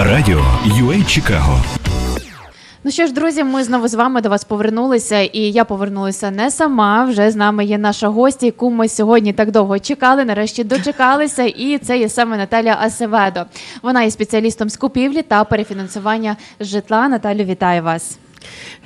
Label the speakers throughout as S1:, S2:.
S1: Радіо UA Чикаго
S2: Ну що ж, друзі, ми знову з вами до вас повернулися, і я повернулася не сама. Вже з нами є наша гостя, яку ми сьогодні так довго чекали. Нарешті дочекалися, і це є саме Наталя Асеведо. Вона є спеціалістом з купівлі та перефінансування житла. Наталю, вітаю вас.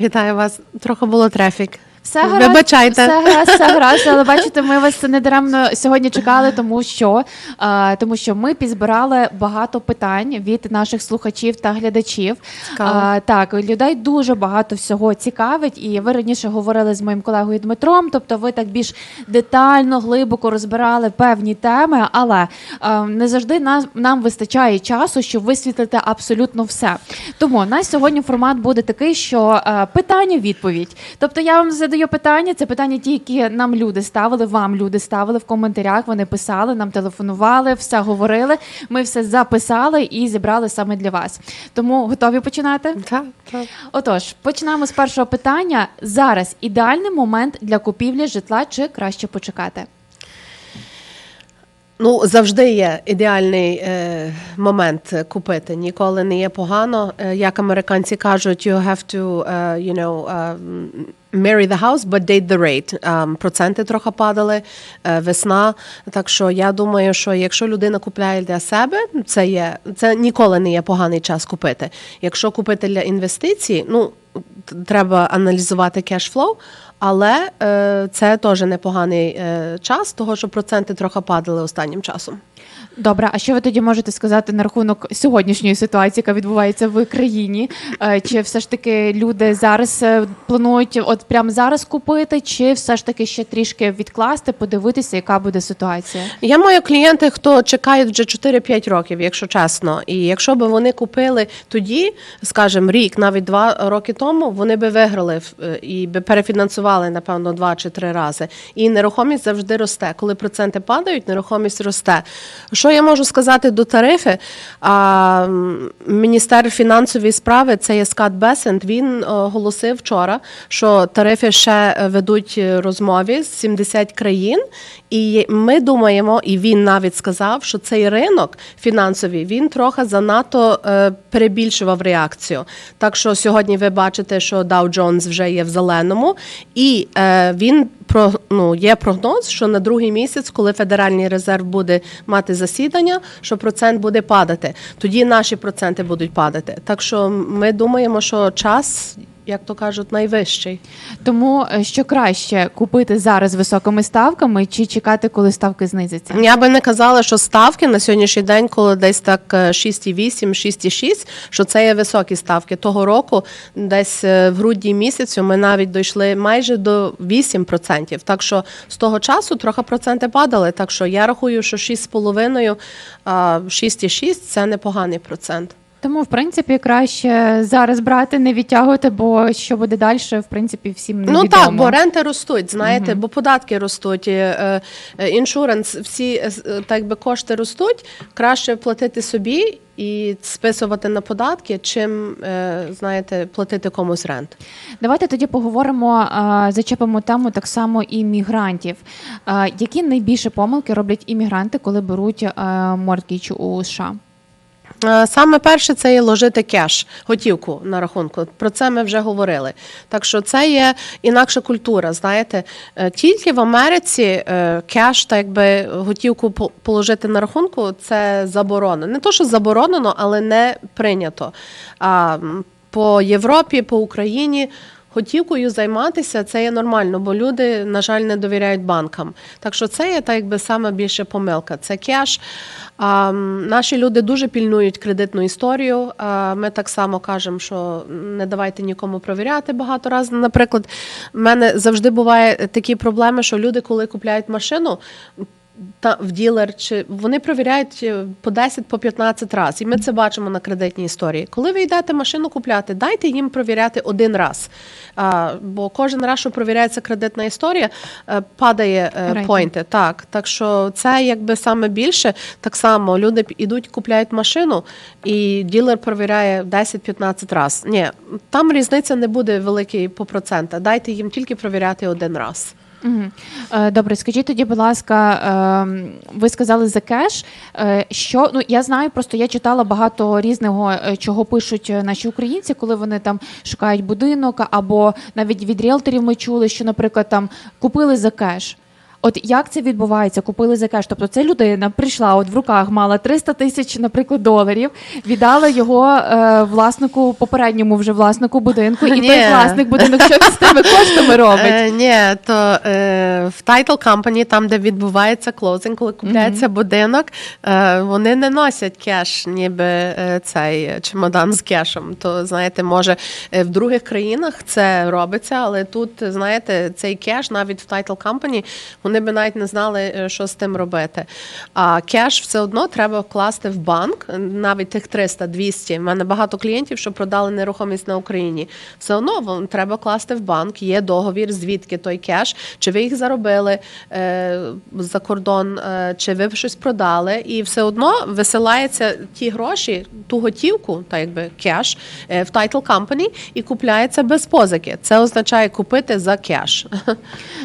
S3: Вітаю вас. Трохи було трефік.
S2: Все гаразд,
S3: Вибачайте.
S2: все гаразд, все гаразд, але бачите, ми вас недаремно сьогодні чекали, тому що, е, тому що ми підзбирали багато питань від наших слухачів та глядачів. Е, так, людей дуже багато всього цікавить, і ви раніше говорили з моїм колегою Дмитром. Тобто, ви так більш детально, глибоко розбирали певні теми, але е, не завжди нам, нам вистачає часу, щоб висвітлити абсолютно все. Тому у нас сьогодні формат буде такий, що питання-відповідь. Тобто я вам задаю питання. Це питання, ті, які нам люди ставили, вам люди ставили в коментарях. Вони писали, нам телефонували, все говорили. Ми все записали і зібрали саме для вас. Тому готові починати?
S3: Так, так.
S2: Отож, почнемо з першого питання. Зараз ідеальний момент для купівлі житла чи краще почекати?
S3: Ну, завжди є ідеальний е, момент купити. Ніколи не є погано. Е, як американці кажуть, you have to, е, you know, е, marry the house, but date the rate. Е, проценти трохи падали, е, весна. Так що я думаю, що якщо людина купляє для себе, це є це ніколи не є поганий час купити. Якщо купити для інвестицій, ну треба аналізувати кешфлоу. Але е, це теж непоганий е, час, того що проценти трохи падали останнім часом.
S2: Добре, а що ви тоді можете сказати на рахунок сьогоднішньої ситуації, яка відбувається в країні? Е, Чи все ж таки люди зараз е, планують от прямо зараз купити, чи все ж таки ще трішки відкласти, подивитися, яка буде ситуація?
S3: Я маю клієнти, хто чекають вже 4-5 років, якщо чесно. І якщо б вони купили тоді, скажімо, рік, навіть два роки тому, вони би виграли е, і би перефінансували, напевно, два чи три рази. І нерухомість завжди росте. Коли проценти падають, нерухомість росте. Що я можу сказати до тарифи? А, Міністер фінансової справи, це є Скат Бесент, він е, оголосив вчора, що тарифи ще е, ведуть е, розмові з 70 країн, і ми думаємо, і він навіть сказав, що цей ринок фінансовий він трохи занадто перебільшував реакцію. Так що сьогодні ви бачите, що Dow Jones вже є в зеленому, і він про ну є прогноз, що на другий місяць, коли Федеральний резерв буде мати засідання, що процент буде падати. Тоді наші проценти будуть падати. Так що ми думаємо, що час, як то кажуть, найвищий.
S2: Тому е, що краще купити зараз високими ставками, чи чекати, коли ставки знизяться?
S3: Я би не казала, що ставки на сьогоднішній день, коли десь так е, 6,8, 6,6, що це є високі ставки. Того року, десь е, в грудні місяцю, ми навіть дійшли майже до 8%. Так що з того часу трохи проценти падали. Так що я рахую, що 6,5, а, 6,6 – це непоганий процент.
S2: Тому, в принципі, краще зараз брати, не відтягувати, бо що буде далі, в принципі, всім не
S3: Ну так, бо ренти ростуть, знаєте, бо податки ростуть, е, е, іншуранс, всі е, так би кошти ростуть. Краще платити собі і списувати на податки, чим знаєте, платити комусь рент.
S2: Давайте тоді поговоримо, зачепимо тему так само і мігрантів. Які найбільше помилки роблять іммігранти, коли беруть мордгіч у США?
S3: Е, Саме перше це є ложити кеш, готівку на рахунку. Про це ми вже говорили. Так що це є інакша культура. Знаєте, Е, тільки в Америці е, кеш, так якби готівку положити на рахунку, це заборонено. Не то, що заборонено, але не прийнято. А по Європі, по Україні. Готівкою займатися це є нормально, бо люди, на жаль, не довіряють банкам. Так що це є так, якби саме більше помилка. Це кеш. А, наші люди дуже пільнують кредитну історію. А, ми так само кажемо, що не давайте нікому провіряти багато разів. Наприклад, в мене завжди буває такі проблеми, що люди, коли купляють машину. Та в ділер чи вони провіряють е, по 10 по 15 разів. І ми це бачимо на кредитній історії. Коли ви йдете машину купляти, дайте їм провіряти один раз. А, бо кожен раз, що провіряється кредитна історія, е, падає е, пойнти. Так, так що це якби саме більше. Так само люди ідуть, купляють машину, і ділер провіряє 10-15 разів. Ні, там різниця не буде великої по процента. Дайте їм тільки провіряти один раз.
S2: Е, Добре, скажіть тоді, будь ласка, ем, ви сказали за кеш. Що ну я знаю, просто я читала багато різного, е, чого пишуть е, наші українці, коли вони там шукають будинок, або навіть від ріелторів ми чули, що, наприклад, там купили за кеш. От як це відбувається? Купили за кеш? Тобто це людина прийшла, от в руках мала 300 тисяч, наприклад, доларів, віддала його е, власнику, попередньому вже власнику будинку, і
S3: Ні.
S2: той власник будинок що з тими коштами робить?
S3: Е, ні, то е, в title company, там, де відбувається клоузинг, коли купляється будинок, е, вони не носять кеш, ніби е, цей чемодан з кешем. То знаєте, може е, в других країнах це робиться, але тут, знаєте, цей кеш навіть в title company, вони би навіть не знали, е, що з тим робити. А кеш все одно треба вкласти в банк, навіть тих 300, 200. У мене багато клієнтів, що продали нерухомість на Україні. Все одно треба класти в банк. Є договір, звідки той кеш, чи ви їх заробили е, за кордон, е, чи ви щось продали, і все одно висилається ті гроші, ту готівку, так якби кеш, е, в title company і купляється без позики. Це означає купити за кеш.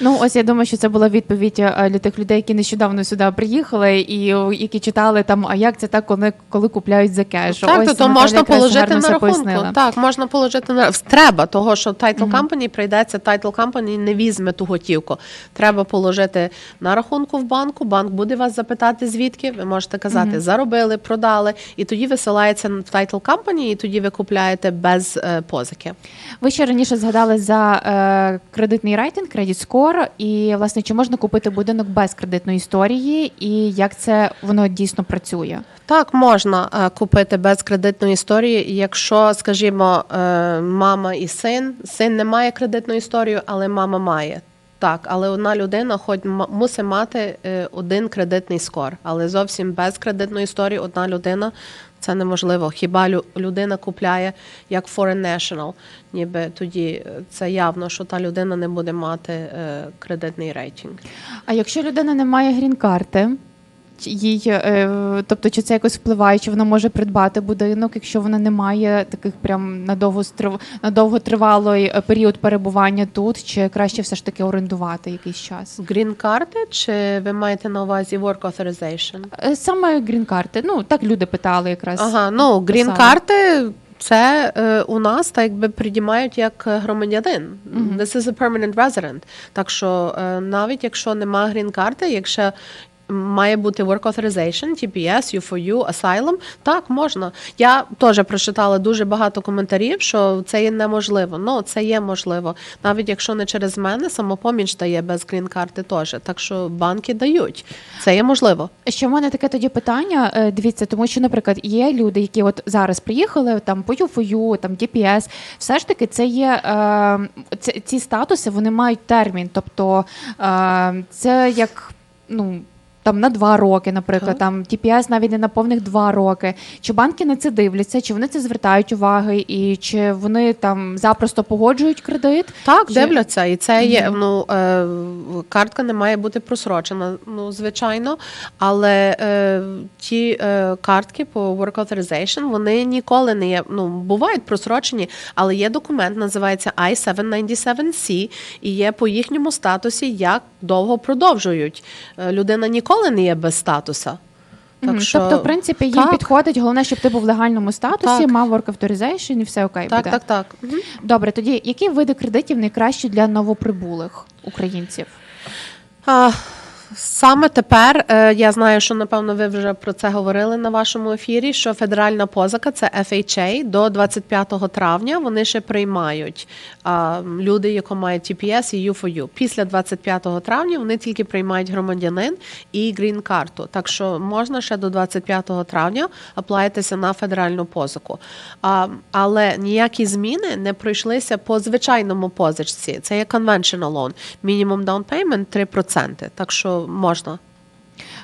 S2: Ну, ось я думаю, що це була відповідь е, для тих людей, які нещодавно сюди приїхали, і які читали там, а як це так, коли, коли купляють за кеш.
S3: Так,
S2: ось
S3: то, то можна положити на рахунку.
S2: пояснила.
S3: Так, можна положити на треба, того що title company прийдеться, title company не візьме ту готівку. Треба положити на рахунку в банку. Банк буде вас запитати, звідки. Ви можете казати, заробили, продали, і тоді висилається в title company, і тоді ви купляєте без е, позики.
S2: Ви ще раніше згадали за е, кредитний рейтинг, Credit Score, і власне чи можна купити будинок без кредитної історії, і як це воно дійсно працює?
S3: Так, можна е, купити без кредитної історії, якщо, скажімо, е, мама і син, син не має кредитну історію, але мама має. Так, але одна людина хоч мусить мати е, один кредитний скор, але зовсім без кредитної історії одна людина це неможливо. Хіба лю- людина купляє як foreign national, ніби тоді е, це явно, що та людина не буде мати е, кредитний рейтинг.
S2: А якщо людина не має грін-карти, їй, е, тобто, чи це якось впливає, чи вона може придбати будинок, якщо вона не має таких прям на довгострив... на довготривалий е, період перебування тут, чи краще все ж таки орендувати якийсь час?
S3: Грін-карти чи ви маєте на увазі work authorization?
S2: Е, Саме грін-карти. Ну так люди питали якраз.
S3: Ага, ну грін-карти це е, у нас так якби приймають як е, громадянин. This is a permanent resident. Так що е, навіть якщо нема грін-карти, якщо має бути work authorization, TPS, U4U, Asylum, так, можна. Я теж прочитала дуже багато коментарів, що це є неможливо. Ну, це є можливо. Навіть якщо не через мене, самопоміч дає без грін-карти теж. Так що банки дають. Це є можливо.
S2: Ще в мене таке тоді питання. е, Дивіться, тому що, наприклад, є люди, які от зараз приїхали там по ЮФОЮ, там DPS, все ж таки, це є е, ці статуси, вони мають термін. Тобто е, це як ну. Там на два роки, наприклад, там TPS навіть не на повних два роки. Чи банки на це дивляться, чи вони це звертають уваги, і чи вони там запросто погоджують кредит?
S3: Так,
S2: Чи-
S3: дивляться, і це є. Ну е, картка не має бути просрочена, ну звичайно. Але е, ті е, картки по work authorization, вони ніколи не є. Ну бувають просрочені, але є документ, називається I-797C, і є по їхньому статусі, як довго продовжують. Людина ніколи не є без статуса.
S2: Мгм.
S3: Так що,
S2: тобто, в принципі, їм
S3: так.
S2: підходить. Головне, щоб ти був в легальному статусі,
S3: Так.
S2: мав work authorization і все окей
S3: так,
S2: буде.
S3: так, так. Мгм.
S2: Добре, тоді які види кредитів найкращі для новоприбулих українців?
S3: А, Саме тепер е, я знаю, що напевно ви вже про це говорили на вашому ефірі. Що федеральна позика це FHA до 25 травня. Вони ще приймають люди, які мають TPS і U4U. Після 25 травня вони тільки приймають громадянин і грін-карту. Так що можна ще до 25 травня аплаїтися на федеральну позику. Але ніякі зміни не пройшлися по звичайному позичці. Це є conventional loan. Minimum down payment 3%. Так що можна.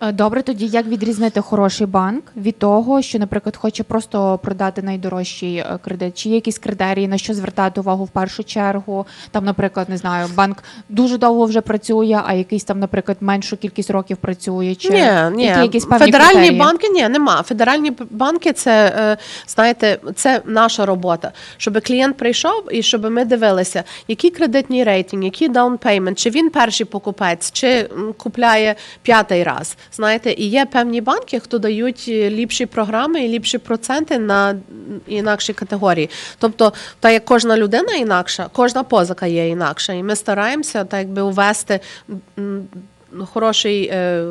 S2: Е, Добре, тоді як відрізнити хороший банк від того, що, наприклад, хоче просто продати найдорожчий е, кредит? Чи є якісь критерії, на що звертати увагу в першу чергу? Там, наприклад, не знаю, банк дуже довго вже працює, а якийсь там, наприклад, меншу кількість років працює. Чи
S3: Ні, ні.
S2: які якісь певні
S3: Федеральні
S2: критерії?
S3: банки ні, нема. Федеральні банки це е, знаєте, це наша робота. Щоб клієнт прийшов і щоб ми дивилися, який кредитний рейтинг, який даунпеймент, чи він перший покупець, чи купляє п'ятий раз. Знаєте, і є певні банки, хто дають е, ліпші програми і ліпші проценти на інакші категорії. Тобто, так як кожна людина інакша, кожна позика є інакша, і ми стараємося так якби увести. Хороший е,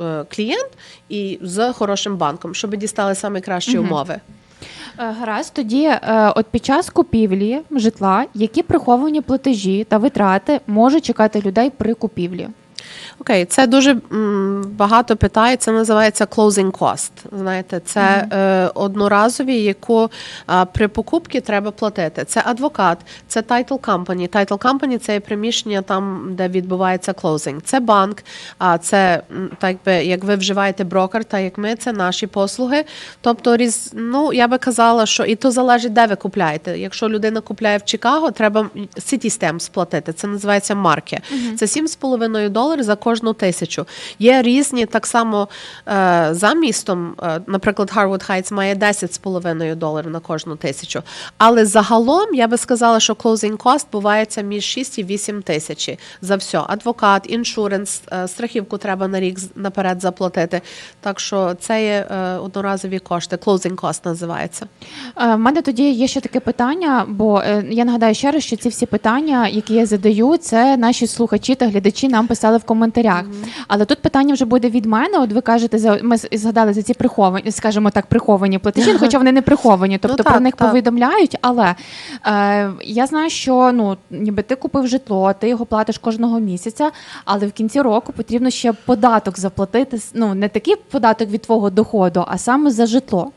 S3: е, клієнт і з хорошим банком, щоб дістали саме кращі умови.
S2: Е, Гаразд, тоді е, от під час купівлі житла, які приховані платежі та витрати можуть чекати людей при купівлі?
S3: Окей, це дуже багато питає. Це називається closing cost. Знаєте, це е, одноразові, яку е, при покупці треба платити. Це адвокат, це title company. Title company – це є приміщення там, де відбувається closing. Це банк, а це так би як ви вживаєте брокер, та як ми, це наші послуги. Тобто, різ, ну я би казала, що і то залежить, де ви купляєте. Якщо людина купляє в Чикаго, треба City Stamp сплатити. Це називається марки. Це 7,5 доларів за кожну тисячу. Є різні так само е, за містом. Е, наприклад, Harwood Heights має 10,5 доларів на кожну тисячу. Але загалом я би сказала, що closing cost бувається між 6 і 8 тисячі за все. Адвокат, іншуренс, е, страхівку треба на рік наперед заплатити. Так що це є одноразові кошти. Closing cost називається.
S2: В мене тоді є ще таке питання, бо я нагадаю ще раз, що ці всі питання, які я задаю, це наші слухачі та глядачі нам писали в коментарях. Але тут питання вже буде від мене. От ви кажете, за ми згадали за ці приховані, скажімо так, приховані платежі, хоча вони не приховані, тобто
S3: Ну,
S2: про них
S3: так.
S2: повідомляють. Але е, я знаю, що ну ніби ти купив житло, ти його платиш кожного місяця, але в кінці року потрібно ще податок заплатити. Ну не такий податок від твого доходу, а саме за житло.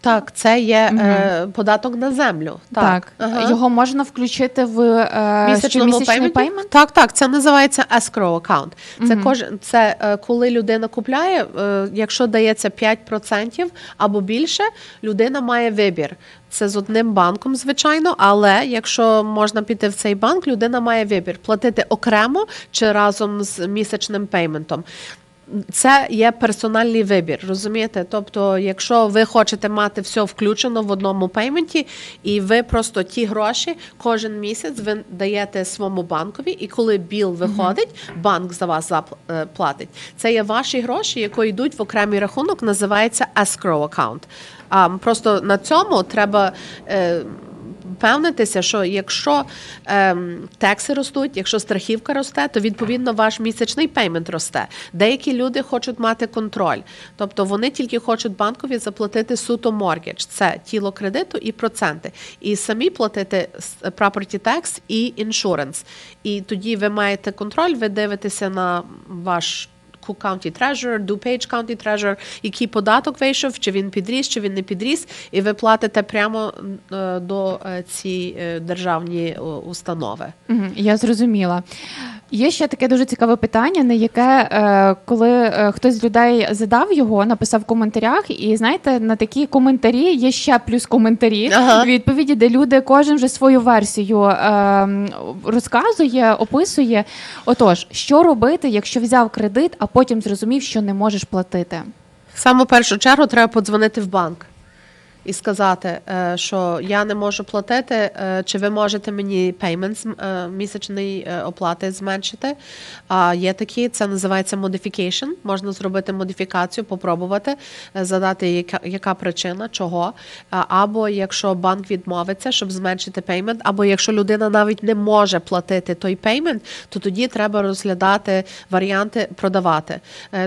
S3: Так, це є е, податок на землю.
S2: Так,
S3: Ага.
S2: його можна включити в е,
S3: місячному
S2: щомісячний
S3: пейменті?
S2: пеймент?
S3: Так, так, це називається escrow аккаунт. Це кожен це е, коли людина купляє, е, якщо дається 5% або більше, людина має вибір. Це з одним банком, звичайно, але якщо можна піти в цей банк, людина має вибір платити окремо чи разом з місячним пейментом. Це є персональний вибір, розумієте? Тобто, якщо ви хочете мати все включено в одному пейменті, і ви просто ті гроші кожен місяць ви даєте своєму банкові, і коли біл виходить, банк за вас зап- е. Це є ваші гроші, які йдуть в окремий рахунок, називається escrow account. А просто на цьому треба. Впевнитися, що якщо ем, текси ростуть, якщо страхівка росте, то відповідно ваш місячний пеймент росте. Деякі люди хочуть мати контроль, тобто вони тільки хочуть банкові заплатити суто моргідж, це тіло кредиту і проценти, і самі платити property tax і insurance. І тоді ви маєте контроль, ви дивитеся на ваш Cook County Treasurer, DuPage County Treasurer, який податок вийшов, чи він підріс, чи він не підріс, і ви платите прямо до цієї ці державні установи.
S2: Я зрозуміла. Є ще таке дуже цікаве питання, на яке е, коли е, хтось з людей задав його, написав в коментарях, і знаєте, на такі коментарі є ще плюс коментарі
S3: Ага.
S2: відповіді, де люди кожен вже свою версію е, розказує, описує. Отож, що робити, якщо взяв кредит, а потім зрозумів, що не можеш платити?
S3: В саму першу чергу треба подзвонити в банк і сказати, е, що я не можу платити, е, чи ви можете мені місячний е, оплати зменшити. А є такі, це називається modification. Можна зробити модифікацію, попробувати, задати, яка, яка причина, чого. Або якщо банк відмовиться, щоб зменшити пеймент, або якщо людина навіть не може платити той пеймент, то тоді треба розглядати варіанти продавати.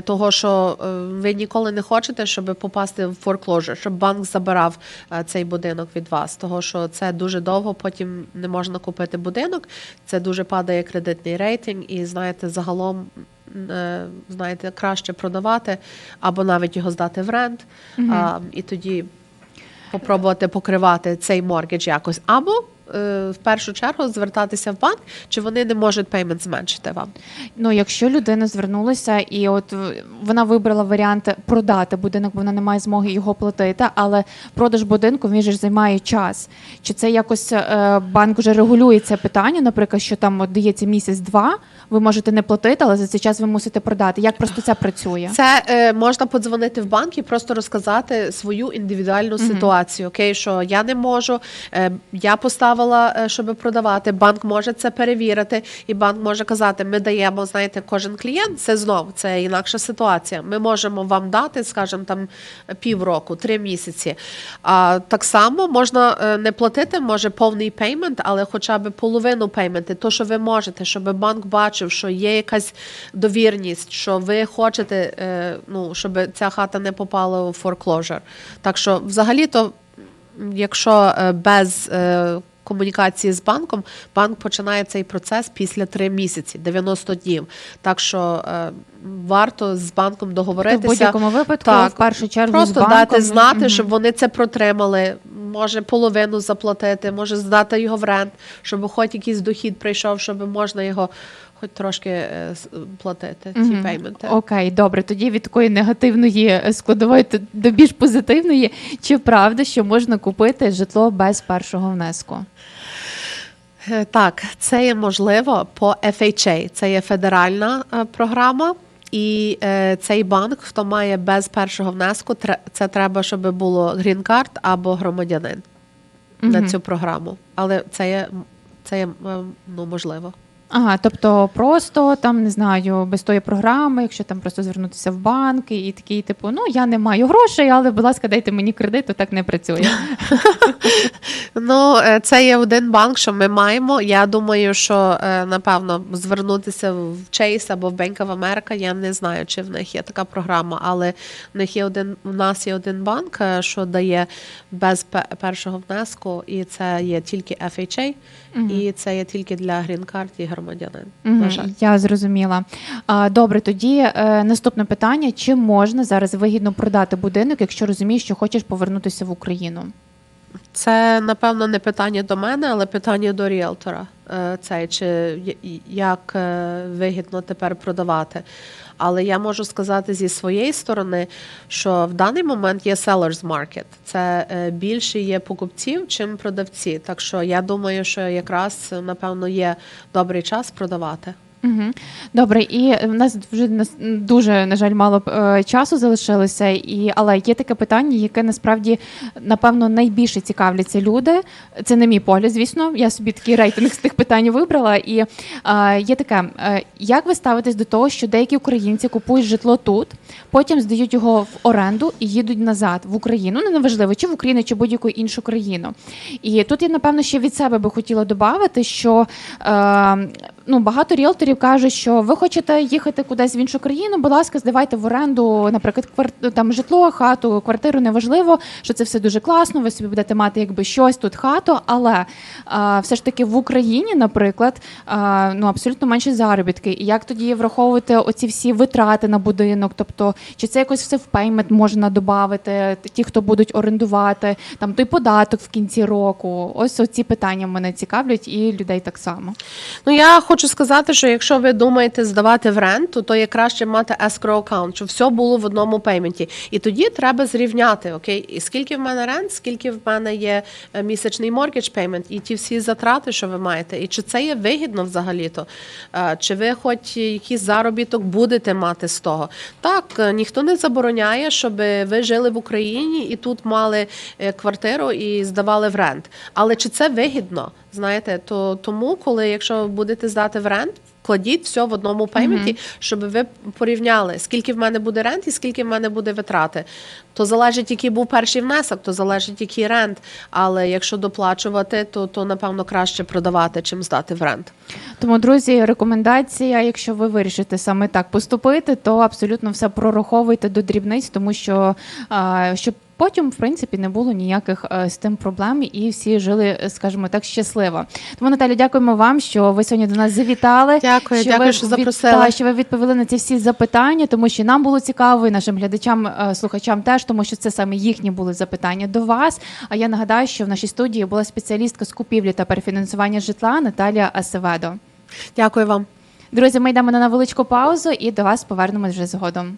S3: Того, що ви ніколи не хочете, щоб попасти в foreclosure, щоб банк забирав е, цей будинок від вас. Того, що це дуже довго, потім не можна купити будинок. Це дуже падає кредитний рейтинг, і знаєте, загалом. е, Знаєте, краще продавати або навіть його здати в рент, а, і тоді попробувати покривати цей моргідж якось, або в першу чергу звертатися в банк, чи вони не можуть пеймент зменшити вам.
S2: Ну, якщо людина звернулася і от е, вона вибрала варіант продати будинок, бо вона не має змоги його платити, але продаж будинку він же ж займає час. Чи це якось е, банк вже регулює це питання? Наприклад, що там от дається місяць-два, ви можете не платити, але за цей час ви мусите продати. Як просто це працює?
S3: Це е, можна подзвонити в банк і просто розказати свою індивідуальну ситуацію. Окей, що я не можу, е, я поставила, е, щоб продавати. Банк може це перевірити, і банк може казати: ми даємо, знаєте, кожен клієнт це знов це інакша ситуація. Ми можемо вам дати, скажімо, там півроку, три місяці. А так само можна е, не платити, може повний пеймент, але хоча б половину пейменти, то що ви можете, щоб банк бачив, що є якась довірність, що ви хочете, е, ну щоб ця хата не попала у foreclosure. Так що, взагалі-то, якщо е, без комунікації з банком, банк починає цей процес після 3 місяці, 90 днів. Так що е, варто з банком
S2: в
S3: договоритися.
S2: будь-якому випадку,
S3: Так,
S2: в першу чергу,
S3: Просто
S2: з банком.
S3: дати знати, щоб вони це протримали. Може половину заплатити, може здати його в рент, щоб хоч якийсь дохід прийшов, щоб можна його хоч трошки е, платити, ці
S2: Мгм.
S3: пейменти.
S2: Окей, добре. Тоді від такої негативної е, складової до більш позитивної. Чи правда, що можна купити житло без першого внеску?
S3: Е, Так, це є можливо по FHA. Це є федеральна програма. І е, цей банк, хто має без першого внеску, це треба, щоб було грін-карт або громадянин на цю програму. Але це є, це є ну, можливо.
S2: Ага, тобто просто там не знаю, без тої програми, якщо там просто звернутися в банк і, такий, типу, ну я не маю грошей, але будь ласка, дайте мені кредит, то так не працює.
S3: Ну, е, це є один банк, що ми маємо. Я думаю, що е, напевно звернутися в Chase або в Bank of America, Я не знаю, чи в них є така програма, але в них є один. У нас є один банк, е, що дає без пе- першого внеску, і це є тільки FHA, і це є тільки для грін-карт і громадянин.
S2: Мгм,
S3: На жаль.
S2: Я зрозуміла. Добре, тоді е, наступне питання: чи можна зараз вигідно продати будинок, якщо розумієш, що хочеш повернутися в Україну?
S3: Це напевно не питання до мене, але питання до ріелтора. Е, Це чи як е, вигідно тепер продавати. Але я можу сказати зі своєї сторони, що в даний момент є sellers market. Це е, більше є покупців, чим продавці. Так що я думаю, що якраз напевно є добрий час продавати.
S2: Угу. Добре, і в нас вже дуже, на жаль, мало е, часу залишилося, і, але є таке питання, яке насправді, напевно, найбільше цікавляться люди. Це не мій погляд, звісно. Я собі такий рейтинг з тих питань вибрала. І е, є таке: е, як ви ставитесь до того, що деякі українці купують житло тут, потім здають його в оренду і їдуть назад в Україну. Ну, неважливо, чи в Україну, чи будь-яку іншу країну. І тут я, напевно, ще від себе би хотіла додати, що е, ну, багато ріелторів кажуть, що ви хочете їхати кудись в іншу країну, будь ласка, здавайте в оренду, наприклад, квар- там житло, хату, квартиру, неважливо, що це все дуже класно. Ви собі будете мати якби щось тут хату, але а, все ж таки в Україні, наприклад, а, ну абсолютно менші заробітки. І як тоді враховувати оці всі витрати на будинок? Тобто, чи це якось все в пеймент можна додати, ті, хто будуть орендувати, там той податок в кінці року? Ось оці питання мене цікавлять, і людей так само.
S3: Ну я хочу сказати, що якщо ви думаєте здавати в ренту, то є краще мати escrow аккаунт, щоб все було в одному пейменті. І тоді треба зрівняти, окей, і скільки в мене рент, скільки в мене є е, місячний mortgage payment, і ті всі затрати, що ви маєте, і чи це є вигідно взагалі-то? Е, Чи ви хоч якийсь заробіток будете мати з того? Так, е, ніхто не забороняє, щоб ви жили в Україні і тут мали квартиру і здавали в рент. Але чи це вигідно? Знаєте, то тому, коли якщо будете здати в рент, кладіть все в одному пейменті, щоб ви порівняли, скільки в мене буде рент і скільки в мене буде витрати. То залежить, який був перший внесок, то залежить, який рент. Але якщо доплачувати, то, то напевно краще продавати, чим здати в рент.
S2: Тому, друзі, рекомендація, якщо ви вирішите саме так поступити, то абсолютно все прораховуйте до дрібниць, тому що щоб потім, в принципі, не було ніяких е, з тим проблем, і всі жили, е, скажімо так, щасливо. Тому Наталі, дякуємо вам, що ви сьогодні до нас завітали.
S3: Дякую, дякую,
S2: ви
S3: що запросили.
S2: та, що ви відповіли на ці всі запитання, тому що нам було цікаво, і нашим глядачам, е, слухачам теж, тому що це саме їхні були запитання до вас. А я нагадаю, що в нашій студії була спеціалістка з купівлі та перефінансування житла Наталія Асеведо.
S3: Дякую вам.
S2: Друзі, ми йдемо на невеличку паузу і до вас повернемось вже згодом.